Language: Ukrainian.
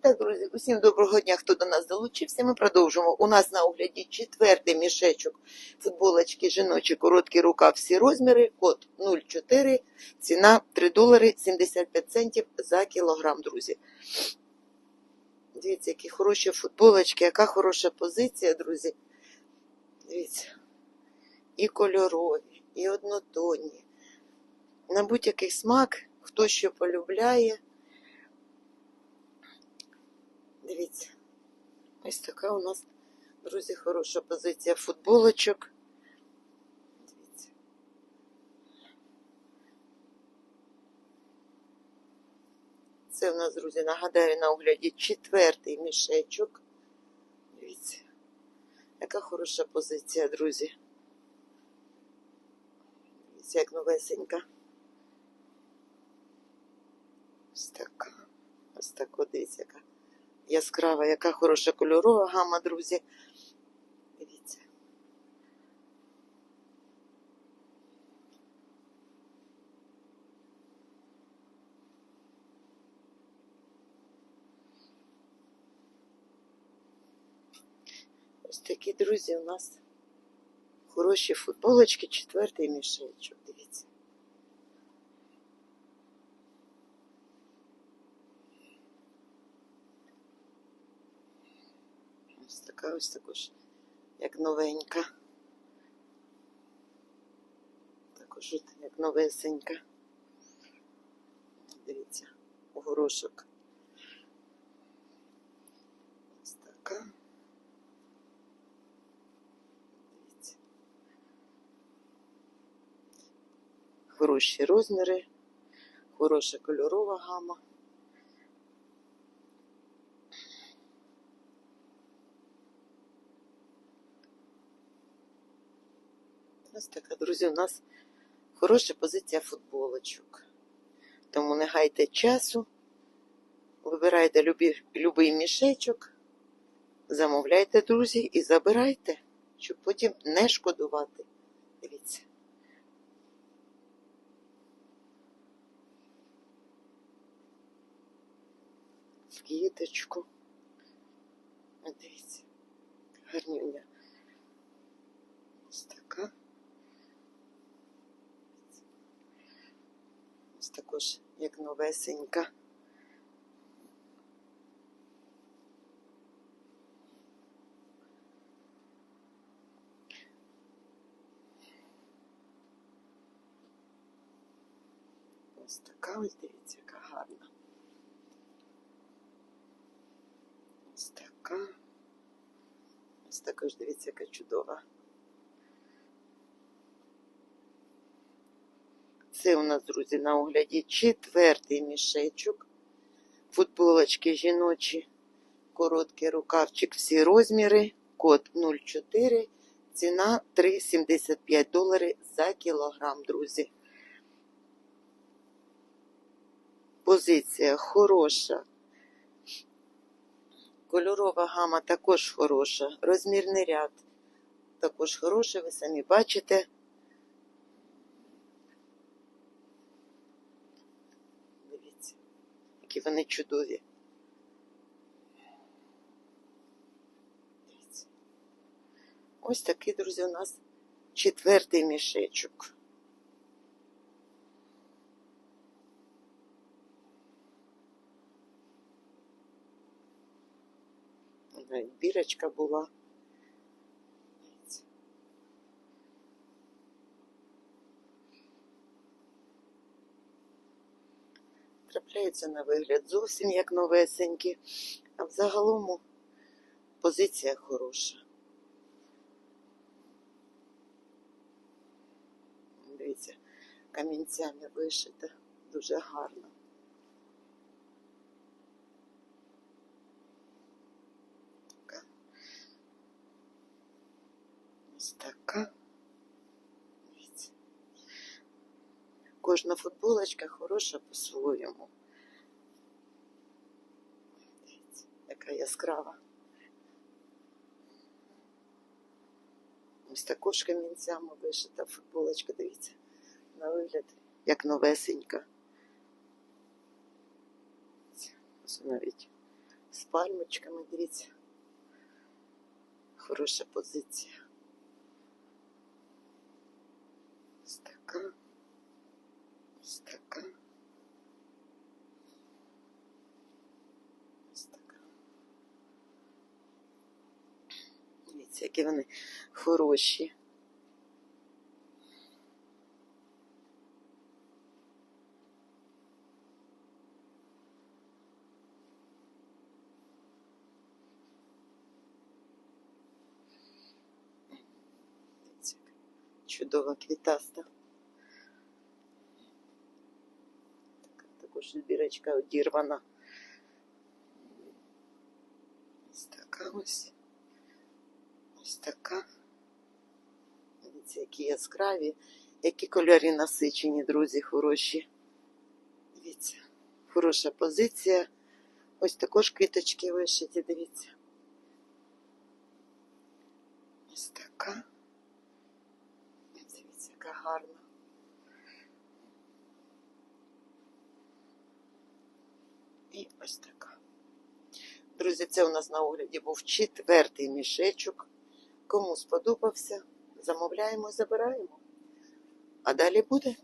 так, друзі, усім доброго дня, хто до нас долучився. Ми продовжимо. У нас на огляді четвертий мішечок футболочки жіночі, короткі рукав, всі розміри, код 0,4, ціна 3 долари 75 центів за кілограм, друзі. Дивіться, які хороші футболочки, яка хороша позиція, друзі. Дивіться, і кольорові, і однотонні. На будь-який смак, хто що полюбляє. Дивіться, ось така у нас, друзі, хороша позиція футболочок. Дивіться. Це у нас, друзі, нагадаю, на огляді четвертий мішечок. Дивіться, яка хороша позиція, друзі. Дивіться, як новесенька. Ось така. Ось так дивіться, яка яскрава, яка хороша кольорова гама, друзі. Дивіться. Ось такі, друзі, у нас хороші футболочки, четвертий мішечок. Дивіться. Ось така ось також, як новенька. Також от як новесенька. Дивіться, горошок. Ось така. Дивіться. Хороші розміри, хороша кольорова гама. Ось така, друзі, у нас хороша позиція футболочок. Тому не гайте часу, вибирайте любий мішечок, замовляйте, друзі, і забирайте, щоб потім не шкодувати. Дивіться. В квіточку. Дивіться, гарнюня. Ось така. Ось також як новесенька. Ось така ось дивіться, яка гарна. Ось така. Ось також дивіться, яка чудова. Це у нас, друзі, на огляді четвертий мішечок. Футболочки жіночі, короткий рукавчик, всі розміри, код 04, ціна 3,75 долари за кілограм, друзі. Позиція хороша. Кольорова гама також хороша. Розмірний ряд також хороший, ви самі бачите. Дивіться, які вони чудові. Ось такий, друзі, у нас четвертий мішечок. Бірочка була. Дивіться. Трапляються на вигляд зовсім як новесенькі, а в загалому позиція хороша. Дивіться, камінцями вишита, дуже гарно. Ось така. Дивіться. Кожна футболочка хороша по-своєму. Дивіться, яка яскрава. Ось також камінцями вишита футболочка, дивіться, на вигляд, як новесенька. Ось навіть З пальмочками, дивіться. Хороша позиція. Ось така. Ось така. Ось така. Дивіться, які вони хороші. Чудова квітаста. Така також збірочка одірвана. Ось така ось. Ось така. Дивіться, які яскраві, які кольори насичені, друзі, хороші. Дивіться, хороша позиція. Ось також квіточки вишиті, дивіться. Ось така. Дивіться, яка гарна. І ось така. Друзі, це у нас на огляді був четвертий мішечок. Кому сподобався, замовляємо, забираємо. А далі буде.